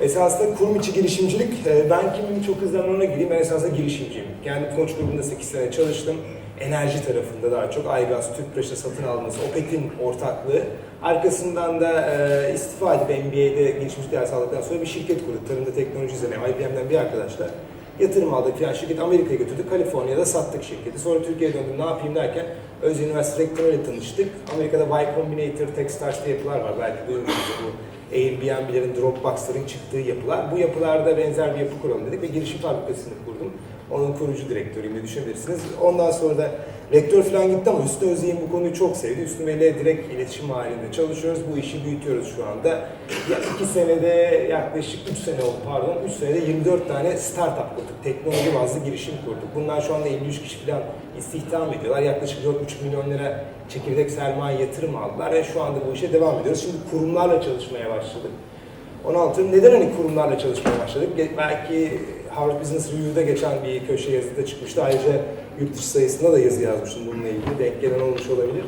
Esasında kurum içi girişimcilik, e, ben kimim çok hızlı ona gireyim, ben esasında girişimciyim. Kendi koç grubunda 8 sene çalıştım. Enerji tarafında daha çok Aygaz, Tüpraş'ta satın alması, Opet'in ortaklığı. Arkasından da e, istifa edip MBA'de girişimcilik dersi aldıktan sonra bir şirket kurduk. Tarımda teknoloji üzerine IBM'den bir arkadaşla. Yatırım aldık falan şirket Amerika'ya götürdük. Kaliforniya'da sattık şirketi. Sonra Türkiye'ye döndüm ne yapayım derken Özyeğin Üniversitesi rektörüyle tanıştık. Amerika'da Y Combinator, Techstars diye yapılar var. Belki duymuşsunuz bu Airbnb'lerin, Dropbox'ların çıktığı yapılar. Bu yapılarda benzer bir yapı kuralım dedik ve girişim fabrikasını kurdum. Onun kurucu direktörüyüm de düşünebilirsiniz. Ondan sonra da rektör falan gitti ama Hüsnü Özyeğin bu konuyu çok sevdi. Hüsnü Bey'le direkt iletişim halinde çalışıyoruz. Bu işi büyütüyoruz şu anda. Ya iki senede yaklaşık 3 sene oldu pardon. 3 senede 24 tane startup kurduk. Teknoloji bazlı girişim kurduk. Bunlar şu anda 53 kişi falan istihdam ediyorlar. Yaklaşık 4,5 milyon lira çekirdek sermaye yatırım aldılar ve şu anda bu işe devam ediyoruz. Şimdi kurumlarla çalışmaya başladık. 16 neden hani kurumlarla çalışmaya başladık? Belki Harvard Business Review'da geçen bir köşe yazıda çıkmıştı. Ayrıca yurt dışı sayısında da yazı yazmıştım bununla ilgili. Denk gelen olmuş olabilir.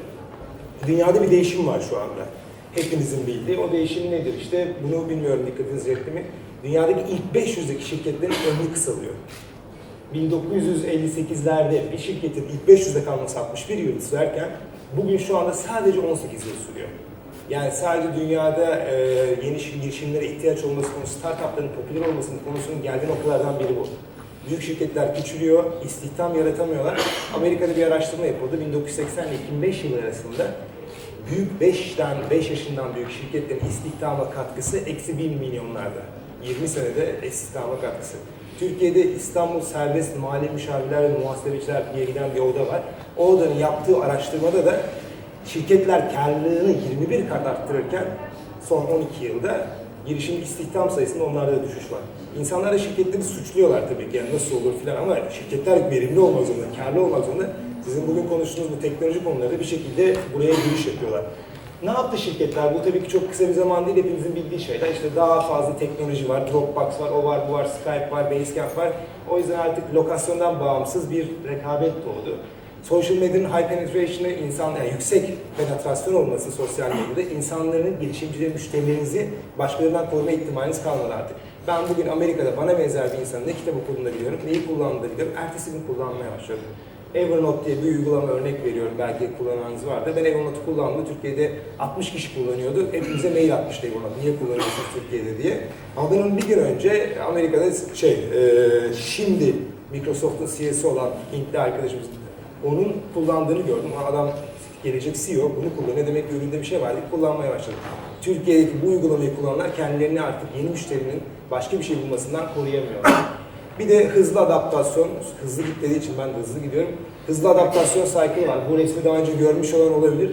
Dünyada bir değişim var şu anda. Hepinizin bildiği. O değişim nedir? İşte bunu bilmiyorum dikkatinizi çekti mi? Dünyadaki ilk 500'deki şirketlerin ömrü kısalıyor. 1958'lerde bir şirketin ilk 500'de kalması 61 yıl sürerken bugün şu anda sadece 18 yıl sürüyor. Yani sadece dünyada e, yeni girişimlere ihtiyaç olması konusu, startupların popüler olmasının konusunun geldiği noktalardan biri bu. Büyük şirketler küçülüyor, istihdam yaratamıyorlar. Amerika'da bir araştırma yapıldı. 1980 ile 2005 yılı arasında büyük 5'ten 5 yaşından büyük şirketlerin istihdama katkısı eksi 1 milyonlarda. 20 senede istihdama katkısı. Türkiye'de İstanbul Serbest Mali Müşavirler ve Muhasebeciler diye giden bir oda var. O odanın yaptığı araştırmada da şirketler karlılığını 21 kat arttırırken son 12 yılda girişim istihdam sayısında onlarda da düşüş var. İnsanlar da şirketleri suçluyorlar tabii ki yani nasıl olur filan ama şirketler verimli olmak zorunda, karlı olmak zorunda. Sizin bugün konuştuğunuz bu teknoloji konuları bir şekilde buraya giriş yapıyorlar. Ne yaptı şirketler? Bu tabii ki çok kısa bir zaman değil, hepimizin bildiği şeyler. İşte daha fazla teknoloji var, Dropbox var, o var, bu var, Skype var, Basecamp var. O yüzden artık lokasyondan bağımsız bir rekabet doğdu. Social medyanın high penetration'ı insan, yani yüksek penetrasyon olması sosyal medyada insanların, girişimcilerin, müşterilerinizi başkalarından koruma ihtimaliniz kalmadı artık. Ben bugün Amerika'da bana benzer bir insanın ne kitap okuduğunu biliyorum, neyi kullandığını biliyorum, ertesi gün kullanmaya başladım. Evernote diye bir uygulama örnek veriyorum. Belki kullananınız vardır. Ben Evernote'u kullandım. Türkiye'de 60 kişi kullanıyordu. Hepimize mail atmıştı Evernote. Niye kullanıyorsunuz Türkiye'de diye. Ama ben bir gün önce Amerika'da şey, e, şimdi Microsoft'un CEO'su olan Hintli arkadaşımız onun kullandığını gördüm. Adam gelecek CEO bunu kullanıyor. Demek ki üründe bir şey var deyip kullanmaya başladı. Türkiye'deki bu uygulamayı kullananlar kendilerini artık yeni müşterinin başka bir şey bulmasından koruyamıyorlar. Bir de hızlı adaptasyon, hızlı gittiği için ben de hızlı gidiyorum. Hızlı adaptasyon cycle var. Bu resmi daha önce görmüş olan olabilir.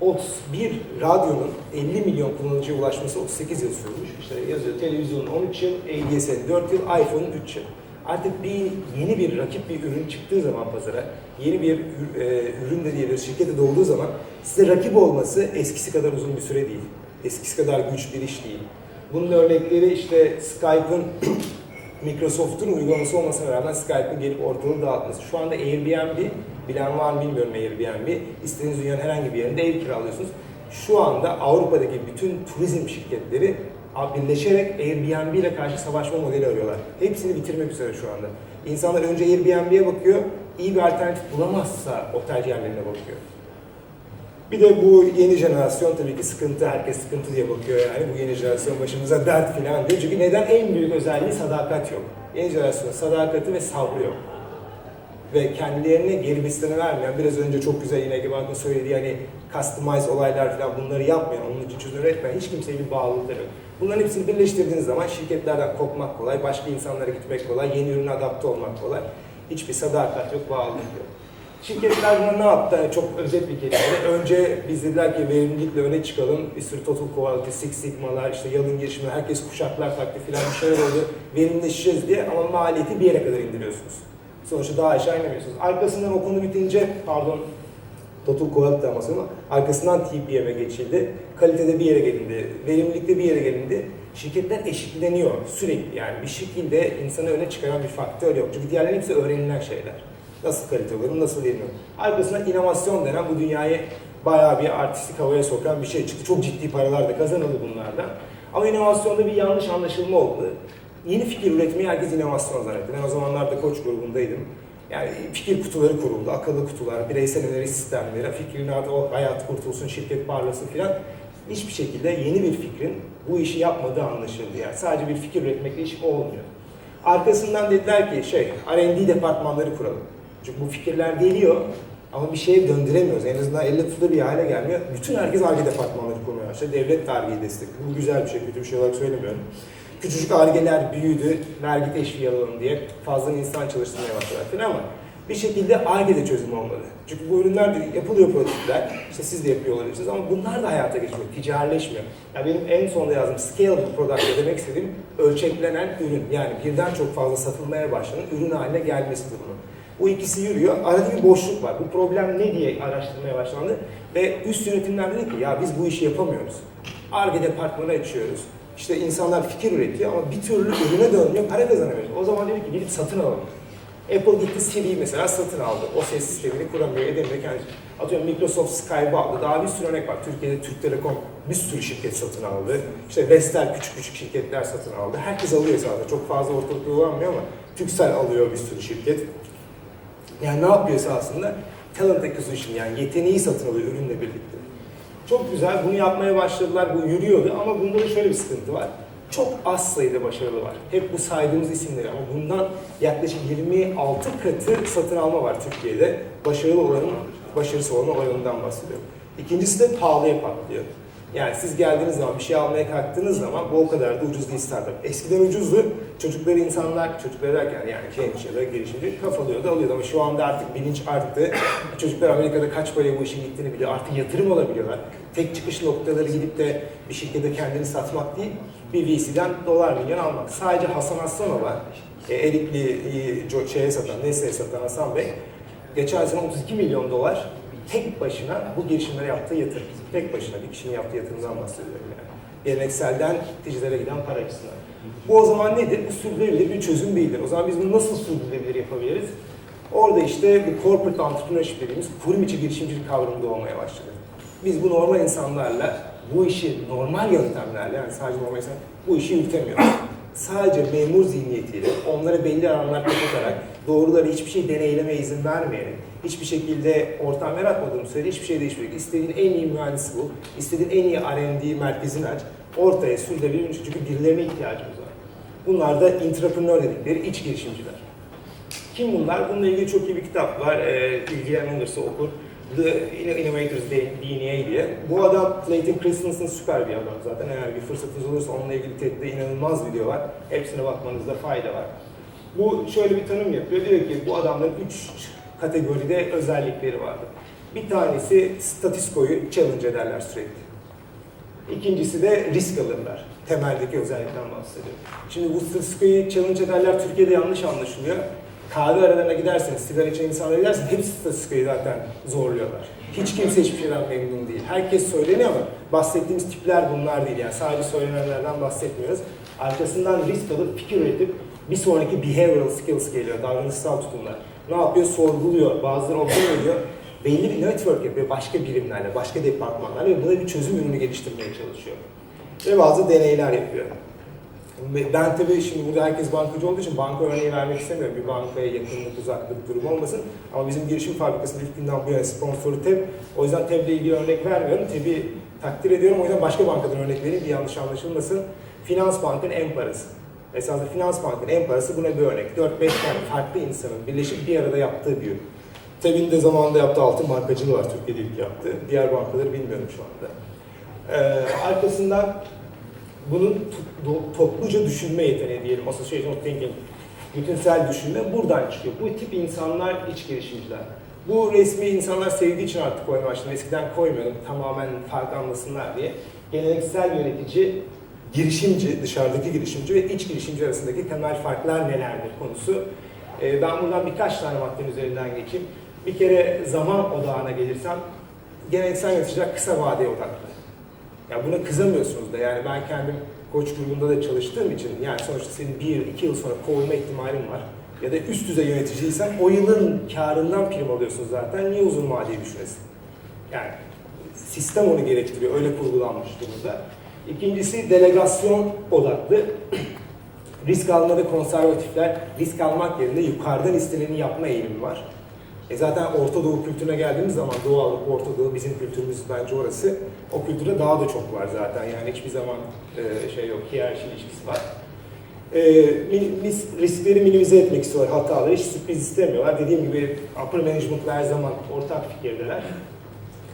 31 radyonun 50 milyon kullanıcıya ulaşması 38 yıl sürmüş. İşte yazıyor televizyonun 13 yıl, ADS'nin 4 yıl, iPhone'un 3 yıl. Artık bir yeni bir rakip bir ürün çıktığı zaman pazara, yeni bir e, ürün de diyebiliriz şirkete doğduğu zaman size rakip olması eskisi kadar uzun bir süre değil. Eskisi kadar güç bir iş değil. Bunun örnekleri işte Skype'ın Microsoft'un uygulaması olmasına rağmen Skype'ın gelip ortalığı dağıtması. Şu anda Airbnb, bilen var mı bilmiyorum Airbnb. İstediğiniz dünyanın herhangi bir yerinde ev kiralıyorsunuz. Şu anda Avrupa'daki bütün turizm şirketleri birleşerek Airbnb ile karşı savaşma modeli arıyorlar. Hepsini bitirmek üzere şu anda. İnsanlar önce Airbnb'ye bakıyor, iyi bir alternatif bulamazsa otel yerlerine bakıyor. Bir de bu yeni jenerasyon tabii ki sıkıntı, herkes sıkıntı diye bakıyor yani. Bu yeni jenerasyon başımıza dert falan diyor. Çünkü neden? En büyük özelliği sadakat yok. Yeni jenerasyon sadakati ve sabrı yok. Ve kendilerine geri besleme vermeyen, biraz önce çok güzel yine Ege Bank'ın söylediği hani customize olaylar falan bunları yapmayan, onun için çözüm üretmeyen hiç kimseye bir bağlılıkları yok. Bunların hepsini birleştirdiğiniz zaman şirketlerden kopmak kolay, başka insanlara gitmek kolay, yeni ürüne adapte olmak kolay. Hiçbir sadakat yok, bağlılık yok. Şirketler buna ne yaptı? Yani çok özet bir kelime. Önce biz dediler ki verimlilikle öne çıkalım. Bir sürü Total Quality, Six Sigma'lar, işte yalın girişimi, herkes kuşaklar taktı filan bir şeyler oldu. Verimleşeceğiz diye ama maliyeti bir yere kadar indiriyorsunuz. Sonuçta daha aşağı inemiyorsunuz. Arkasından o konu bitince, pardon Total ama ama arkasından TPM'e geçildi. Kalitede bir yere gelindi, verimlilikte bir yere gelindi. Şirketler eşitleniyor sürekli yani bir şekilde insanı öne çıkaran bir faktör yok. Çünkü diğerleri hepsi öğrenilen şeyler. Nasıl kalite olurum, nasıl verimli olurum. Arkasından inovasyon denen bu dünyayı bayağı bir artistik havaya sokan bir şey çıktı. Çok ciddi paralar da kazanıldı bunlardan. Ama inovasyonda bir yanlış anlaşılma oldu. Yeni fikir üretmeyi herkes inovasyon zannetti. Ben o zamanlarda koç grubundaydım. Yani fikir kutuları kuruldu, akıllı kutular, bireysel öneri sistemleri, fikrin adı o hayat kurtulsun, şirket parlasın filan. Hiçbir şekilde yeni bir fikrin bu işi yapmadığı anlaşıldı. Yani sadece bir fikir üretmekle iş olmuyor. Arkasından dediler ki şey, R&D departmanları kuralım. Çünkü bu fikirler geliyor ama bir şeye döndüremiyoruz. En azından elle tutulur bir hale gelmiyor. Bütün herkes ARGE departmanları kurmaya başladı. Devlet de ARGE'yi destekliyor. Bu güzel bir şey, kötü bir şey olarak söylemiyorum. Küçücük ARGE'ler büyüdü, vergi teşviği alalım diye fazla insan çalıştırmaya başladılar falan ama bir şekilde ARGE'de çözüm olmalı. Çünkü bu ürünler de yapılıyor prototipler, işte siz de yapıyor olabilirsiniz ama bunlar da hayata geçmiyor, ticarileşmiyor. Yani benim en sonda yazdığım scalable product demek istediğim ölçeklenen ürün. Yani birden çok fazla satılmaya başlanan ürün haline gelmesidir bunun. Bu ikisi yürüyor. Arada bir boşluk var. Bu problem ne diye araştırmaya başlandı. Ve üst yönetimler dedi ki ya biz bu işi yapamıyoruz. ARGE departmanı açıyoruz. İşte insanlar fikir üretiyor ama bir türlü ürüne dönmüyor, para kazanamıyoruz. O zaman dedik ki gidip satın alalım. Apple gitti Siri'yi mesela satın aldı. O ses sistemini kuramıyor, edemiyor kendisi. Atıyorum Microsoft Skype'ı aldı. Daha bir sürü örnek var. Türkiye'de Türk Telekom bir sürü şirket satın aldı. İşte Vestel küçük küçük şirketler satın aldı. Herkes alıyor zaten. Çok fazla ortalıkta dolanmıyor ama Türksel alıyor bir sürü şirket. Yani ne yapıyor aslında? Talent acquisition yani yeteneği satın alıyor ürünle birlikte. Çok güzel bunu yapmaya başladılar, bu yürüyordu ama bunda da şöyle bir sıkıntı var. Çok az sayıda başarılı var. Hep bu saydığımız isimleri ama bundan yaklaşık 26 katı satın alma var Türkiye'de. Başarılı olanın, başarısı olan oranından bahsediyorum. İkincisi de pahalıya patlıyor. Yani siz geldiğiniz zaman, bir şey almaya kalktığınız zaman bu o kadar da ucuz değil startup. Eskiden ucuzdu. Çocukları insanlar, çocukları derken yani genç ya da girişimci kafalıyordu, alıyordu ama şu anda artık bilinç arttı. Çocuklar Amerika'da kaç paraya bu işin gittiğini biliyor. Artık yatırım olabiliyorlar. Tek çıkış noktaları gidip de bir şirkete kendini satmak değil, bir VC'den dolar milyon almak. Sadece Hasan Aslanova, e, Erikli şeye satan, Nestle'ye satan Hasan Bey, geçen sene 32 milyon dolar tek başına bu girişimlere yaptığı yatırım. Tek başına bir kişinin yaptığı yatırımdan bahsediyorum yani. Gelenekselden dijital'e giden para açısından. Bu o zaman nedir? Bu sürdürülebilir bir çözüm değildir. O zaman biz bunu nasıl sürdürülebilir yapabiliriz? Orada işte bu corporate entrepreneurship dediğimiz kurum içi girişimcilik kavramı doğmaya başladı. Biz bu normal insanlarla bu işi normal yöntemlerle yani sadece normal insan bu işi yürütemiyoruz. Sadece memur zihniyetiyle onlara belli alanlar kapatarak doğruları hiçbir şey deneylemeye izin vermeyerek hiçbir şekilde ortam yaratmadığım sürece hiçbir şey değişmeyecek. İstediğin en iyi mühendisi bul, istediğin en iyi R&D merkezini aç, ortaya sürdürülebilir çünkü birilerine ihtiyacımız var. Bunlar da intrapreneur dedikleri iç girişimciler. Kim bunlar? Bununla ilgili çok iyi bir kitap var. Ee, ilgilen olursa okur. The Innovators DNA diye. Bu adam Clayton Christensen süper bir adam zaten. Eğer bir fırsatınız olursa onunla ilgili TED'de inanılmaz video var. Hepsine bakmanızda fayda var. Bu şöyle bir tanım yapıyor. Diyor ki bu adamların üç kategoride özellikleri vardı. Bir tanesi statiskoyu challenge ederler sürekli. İkincisi de risk alırlar. Temeldeki özellikten bahsediyorum. Şimdi bu statiskoyu challenge ederler Türkiye'de yanlış anlaşılıyor. Kahve aralarına giderseniz, sigara içen insanlara giderseniz hepsi statiskoyu zaten zorluyorlar. Hiç kimse hiçbir şeyden memnun değil. Herkes söyleniyor ama bahsettiğimiz tipler bunlar değil. Yani sadece söylenenlerden bahsetmiyoruz. Arkasından risk alıp fikir üretip bir sonraki behavioral skills geliyor, davranışsal tutumlar. Ne yapıyor? Sorguluyor, bazıları observe ediyor. Belli bir network yapıyor başka birimlerle, başka departmanlarla ve buna bir çözüm ürünü geliştirmeye çalışıyor. Ve bazı deneyler yapıyor. Ben tabii şimdi burada herkes bankacı olduğu için banka örneği vermek istemiyorum. Bir bankaya yakınlık, uzaklık durumu olmasın. Ama bizim girişim fabrikasının ilk günden bu yana sponsoru TEB. O yüzden TEB'le ilgili örnek vermiyorum. TEB'i takdir ediyorum. O yüzden başka bankadan örnek vereyim bir yanlış anlaşılmasın. Finans Bank'ın en parası. Esasında Finans Bank'ın en parası buna bir örnek. 4-5 tane farklı insanın birleşip bir arada yaptığı bir ürün. TEB'in de zamanında yaptığı altın bankacılığı var Türkiye'de ilk yaptığı. Diğer bankaları bilmiyorum şu anda. Ee, arkasından bunun to- topluca düşünme yeteneği diyelim, association of thinking, bütünsel düşünme buradan çıkıyor. Bu tip insanlar iç girişimciler. Bu resmi insanlar sevdiği için artık koymaya başladım. Eskiden koymuyordum tamamen fark anlasınlar diye. Geleneksel yönetici, girişimci, dışarıdaki girişimci ve iç girişimci arasındaki temel farklar nelerdir konusu. Ee, ben buradan birkaç tane maddenin üzerinden geçeyim. Bir kere zaman odağına gelirsem, geleneksel yöneticiler kısa vadeye odaklı. Ya buna kızamıyorsunuz da yani ben kendim koç grubunda da çalıştığım için yani sonuçta senin bir, iki yıl sonra kovulma ihtimalin var. Ya da üst düzey yöneticiysen o yılın karından prim alıyorsun zaten. Niye uzun vadeyi düşünesin? Yani sistem onu gerektiriyor. Öyle kurgulanmış durumda. İkincisi delegasyon odaklı. Risk almada konservatifler risk almak yerine yukarıdan isteneni yapma eğilimi var. E zaten Orta Doğu kültürüne geldiğimiz zaman Doğu Avrupa, Orta Doğu bizim kültürümüz bence orası. O kültürde daha da çok var zaten yani hiçbir zaman e, şey yok, hiyerarşi ilişkisi var. E, riskleri minimize etmek istiyorlar, hataları hiç sürpriz istemiyorlar. Dediğim gibi upper management her zaman ortak fikirdeler.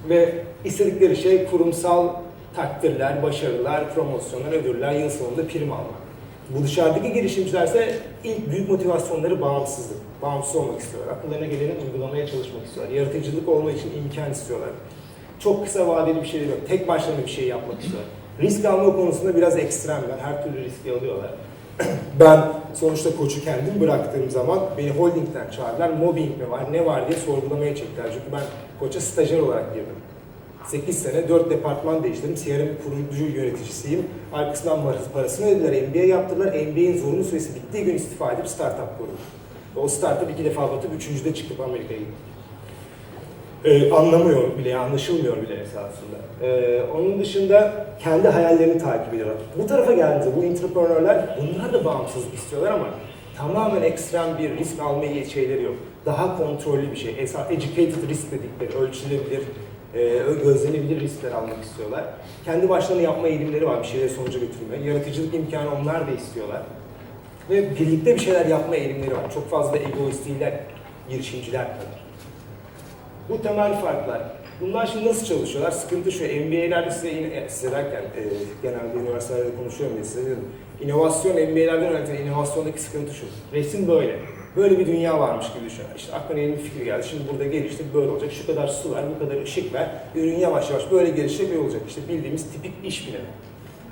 Ve istedikleri şey kurumsal takdirler, başarılar, promosyonlar, ödüller, yıl sonunda prim almak. Bu dışarıdaki girişimcilerse ilk büyük motivasyonları bağımsızlık. Bağımsız olmak istiyorlar. Akıllarına geleni uygulamaya çalışmak istiyorlar. Yaratıcılık olmak için imkan istiyorlar. Çok kısa vadeli bir şey yok. Tek başlarına bir şey yapmak istiyorlar. Risk alma konusunda biraz ekstremler. Her türlü riski alıyorlar. ben sonuçta koçu kendim bıraktığım zaman beni holdingden çağırdılar. Mobbing mi var, ne var diye sorgulamaya çektiler. Çünkü ben koça stajyer olarak girdim. 8 sene 4 departman değiştirdim. CRM kurucu yöneticisiyim. Arkasından parası- parasını ödediler. MBA yaptılar. MBA'in zorunlu süresi bittiği gün istifa edip startup kurdum. O startup iki defa batıp üçüncüde çıkıp Amerika'ya gittim. Ee, anlamıyor bile, anlaşılmıyor bile esasında. Ee, onun dışında kendi hayallerini takip ediyorlar. Bu tarafa geldiğinde bu entrepreneurlar, bunlar da bağımsızlık istiyorlar ama tamamen ekstrem bir risk alma şeyleri yok. Daha kontrollü bir şey. Educated risk dedikleri, ölçülebilir, e, gözlenebilir riskler almak istiyorlar. Kendi başlarına yapma eğilimleri var bir şeyleri sonuca götürme. Yaratıcılık imkanı onlar da istiyorlar. Ve birlikte bir şeyler yapma eğilimleri var. Çok fazla egoist değiller girişimciler kadar. Bu temel farklar. Bunlar şimdi nasıl çalışıyorlar? Sıkıntı şu, MBA'lerde size, yine, e, size derken e, genelde üniversitelerde konuşuyorum diye size dedim. İnovasyon, MBA'lerden öğretilen inovasyondaki sıkıntı şu. Resim böyle. Böyle bir dünya varmış gibi düşün. İşte aklına yeni bir fikir geldi. Şimdi burada gelişti, böyle olacak. Şu kadar su ver, bu kadar ışık ver. Ürün yavaş yavaş böyle gelişecek, böyle olacak. İşte bildiğimiz tipik iş bilimi.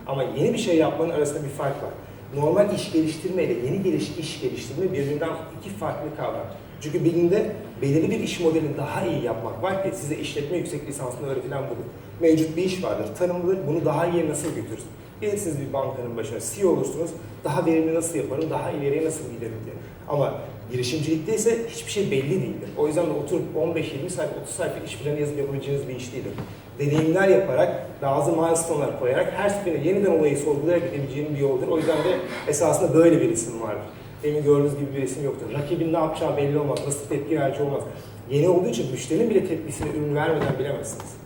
Ama yeni bir şey yapmanın arasında bir fark var. Normal iş geliştirme ile yeni geliş, iş geliştirme birbirinden iki farklı kavram. Çünkü bilimde belirli bir iş modelini daha iyi yapmak var ki size işletme yüksek lisansında öğretilen budur. Mevcut bir iş vardır, tanımlıdır, bunu daha iyi nasıl götürürüz? Gelirsiniz bir bankanın başına, CEO olursunuz, daha verimli nasıl yaparım, daha ileriye nasıl giderim diye. Ama girişimcilikte ise hiçbir şey belli değildir. O yüzden de oturup 15-20 sayfa, 30 sayfa iş planı yazıp yapabileceğiniz bir iş değildir. Deneyimler yaparak, bazı milestone'lar koyarak her seferinde yeniden olayı sorgulayarak gidebileceğin bir yoldur. O yüzden de esasında böyle bir isim vardır. Demin gördüğünüz gibi bir resim yoktur. Rakibin ne yapacağı belli olmaz, nasıl tepki vereceği olmaz. Yeni olduğu için müşterinin bile tepkisini ürün vermeden bilemezsiniz.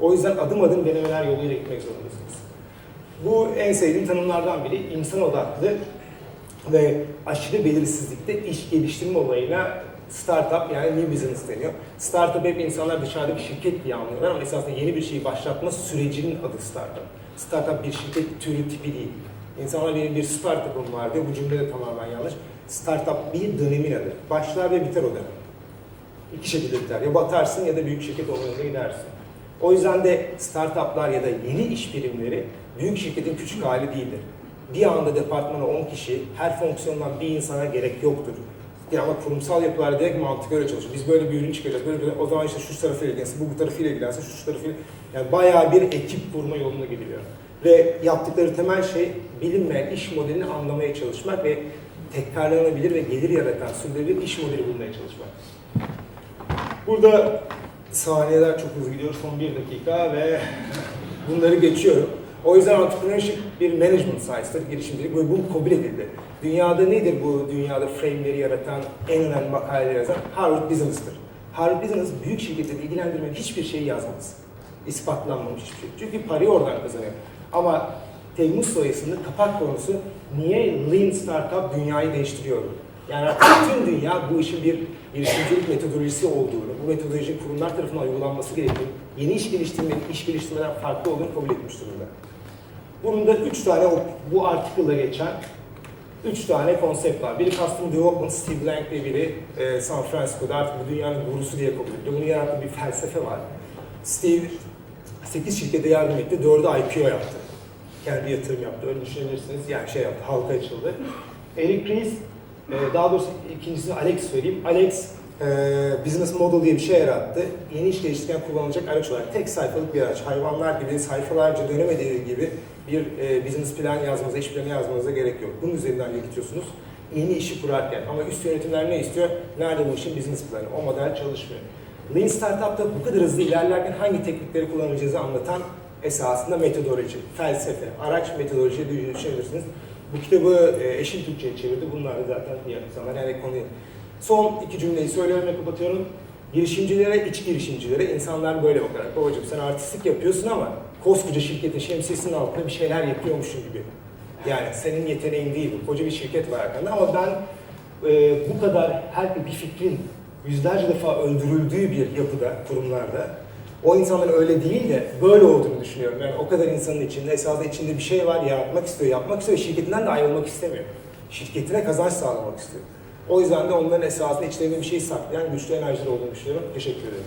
O yüzden adım adım denemeler yoluyla gitmek zorundasınız. Bu en sevdiğim tanımlardan biri insan odaklı ve aşırı belirsizlikte iş geliştirme olayına startup yani new business deniyor. Startup hep insanlar dışarıda bir şirket diye anlıyorlar ama esasında yeni bir şeyi başlatma sürecinin adı startup. Startup bir şirket türü tipi değil. İnsanlar benim bir startup'ım var diyor. Bu cümle de tamamen yanlış. Startup bir dönemin adı. Başlar ve biter o dönem. İki şekilde biter. Ya batarsın ya da büyük şirket olmaya gidersin. O yüzden de startuplar ya da yeni iş birimleri büyük şirketin küçük hali değildir. Bir anda departmana 10 kişi, her fonksiyondan bir insana gerek yoktur. Ya ama kurumsal yapılar direkt mantık öyle çalışıyor. Biz böyle bir ürün çıkaracağız, böyle bir o zaman işte şu tarafıyla ilgilensin, bu bu tarafıyla ilgilensin, şu tarafıyla... Yani bayağı bir ekip kurma yoluna gidiliyor. Ve yaptıkları temel şey bilinmeyen iş modelini anlamaya çalışmak ve tekrarlanabilir ve gelir yaratan, sürdürülebilir iş modeli bulmaya çalışmak. Burada saniyeler çok hızlı gidiyor. Son bir dakika ve bunları geçiyorum. O yüzden entrepreneurship bir management science'dır, girişimcilik bu kabul edildi. Dünyada nedir bu dünyada frame'leri yaratan, en önemli makaleleri yazan? Harvard Business'tır. Harvard Business büyük şirketleri ilgilendirmeyen hiçbir şey yazmaz. İspatlanmamış hiçbir şey. Çünkü parayı oradan kazanıyor. Ama Temmuz sayısında kapak konusu niye Lean Startup dünyayı değiştiriyor? Yani tüm dünya bu işin bir girişimcilik metodolojisi olduğunu, bu metodolojinin kurumlar tarafından uygulanması gerektiğini, yeni iş geliştirmenin iş geliştirmeden farklı olduğunu kabul etmiş durumda. Bunun üç tane bu article'da geçen üç tane konsept var. Biri Custom Development, Steve Blank diye biri e, San Francisco'da artık bu dünyanın gurusu diye kabul ediliyor. Bunu yarattığı bir felsefe var. Steve 8 şirkete yardım etti, 4'ü IPO yaptı. Kendi yatırım yaptı, öyle düşünebilirsiniz. Yani şey yaptı, halka açıldı. Eric Ries, e, daha doğrusu ikincisini Alex söyleyeyim. Alex Business Model diye bir şey yarattı. Yeni iş geliştirirken kullanılacak araç olarak tek sayfalık bir araç. Hayvanlar gibi sayfalarca dönemediği gibi bir e, business plan yazmanıza, iş planı yazmanıza gerek yok. Bunun üzerinden yürütüyorsunuz. Yeni işi kurarken ama üst yönetimler ne istiyor? Nerede bu işin business planı? O model çalışmıyor. Lean Startup'ta bu kadar hızlı ilerlerken hangi teknikleri kullanacağınızı anlatan esasında metodoloji, felsefe, araç metodoloji diye düşünebilirsiniz. Bu kitabı e, eşim Türkçe'ye çevirdi. Bunlar da zaten yakın zaman yani konuyu. Son iki cümleyi söylüyorum ve kapatıyorum. Girişimcilere, iç girişimcilere insanlar böyle bakarak, babacığım sen artistlik yapıyorsun ama koskoca şirketin şemsiyesinin altında bir şeyler yapıyormuşsun gibi. Yani senin yeteneğin değil bu. Koca bir şirket var arkanda ama ben e, bu kadar her bir fikrin yüzlerce defa öldürüldüğü bir yapıda, kurumlarda o insanların öyle değil de böyle olduğunu düşünüyorum. Yani o kadar insanın içinde esasında içinde bir şey var, yaratmak istiyor, yapmak istiyor şirketinden de ayrılmak istemiyor. Şirketine kazanç sağlamak istiyor. O yüzden de onların esasında içlerinde bir şey saklayan güçlü enerjiler olduğunu düşünüyorum. Teşekkür ederim.